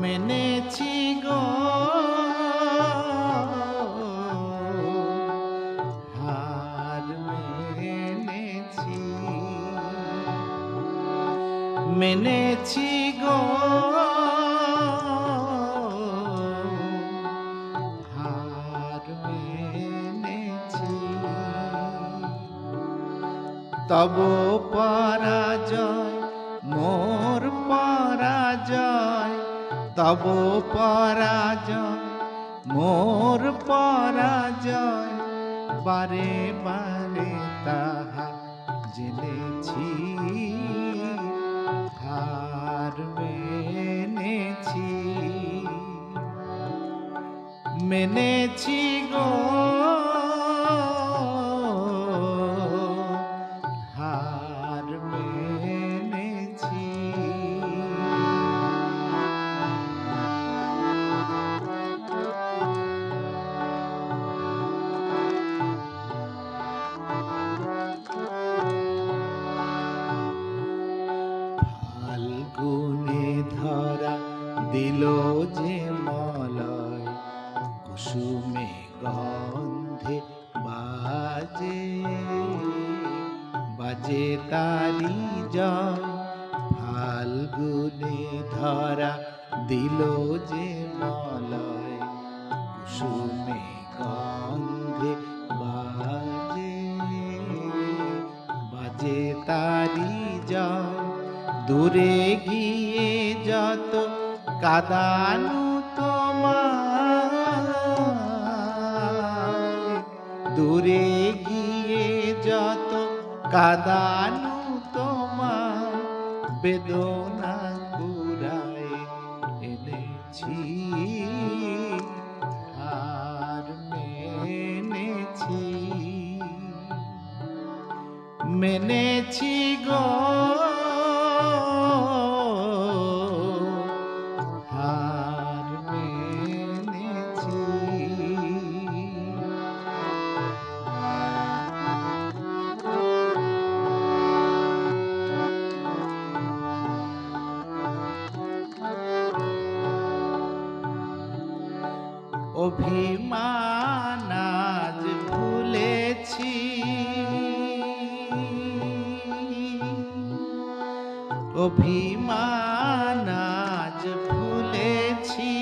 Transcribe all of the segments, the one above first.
মেনেছি গো। হার মেনেছি। মেনেছি গো। তব পরাজয় মোর পরাজয়। তব পরাজয় মোর পরাজয় বারে বারে তাহা জেনেছি হার মেনেছি। মেনেছি গো দিল যে মলয়, কুসুমে গন্ধে বাজে। বাজে তারি জয়, ফাল্গুনে ধরা দিল যে মলয়, কুসুমে গন্ধে বাজে। বাজে তারি জয়, দূরে গিয়ে যত কাদানু তোমার দূরে গিয়ে যত কাদানু তোমার বেদনা কুড়ায় এনেছি। অভিমান আজ ভুলেছি। অভিমান আজ ভুলেছি।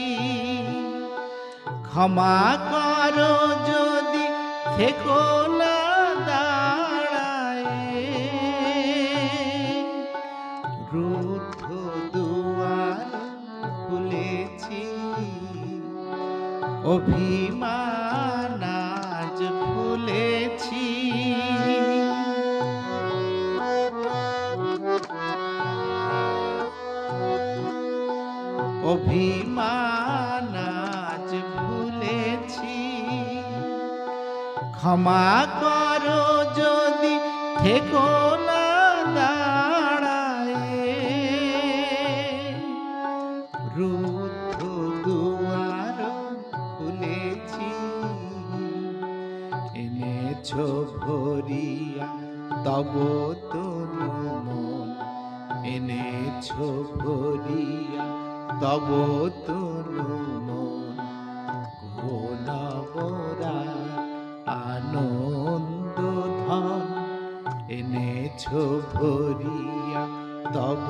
ক্ষমা করো যদি থেকো না অভিমান আজ ভুলেছি। অভিমান আজ ভুলেছি। ক্ষমা করো যদি থেকো না দাঁড়ায়। রুদ্ধ দুয়ার খুলেছি এনেছো ভরিয়া তব তনু মন। এনেছো ভরিয়া তব তনু মন। মোরা আনন্দ ধন এনেছো ভরিয়া তব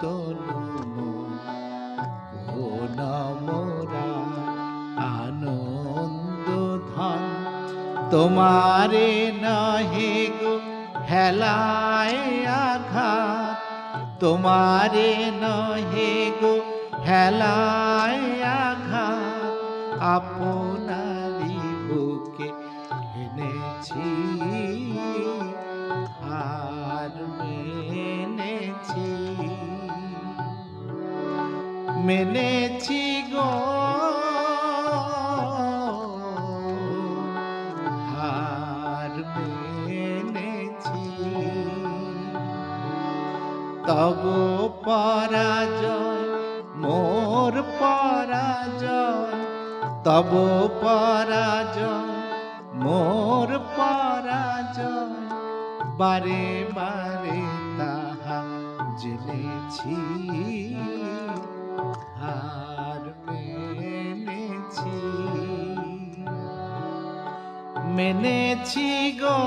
তনু মন। কোন মোরা আনন্দ ধন তোমারে নহে গো হেলায় আঘাত। তোমারে নহে গো হেলায় আঘাত। আপনারি বুকে এনেছি হার মেনেছি। মেনেছি গো তব পরাজয়, মোর পরাজয়, তব পরাজয়, মোর পরাজয়। বারে বারে তাহা জেনেছি, হার মেনেছি। মেনেছি গো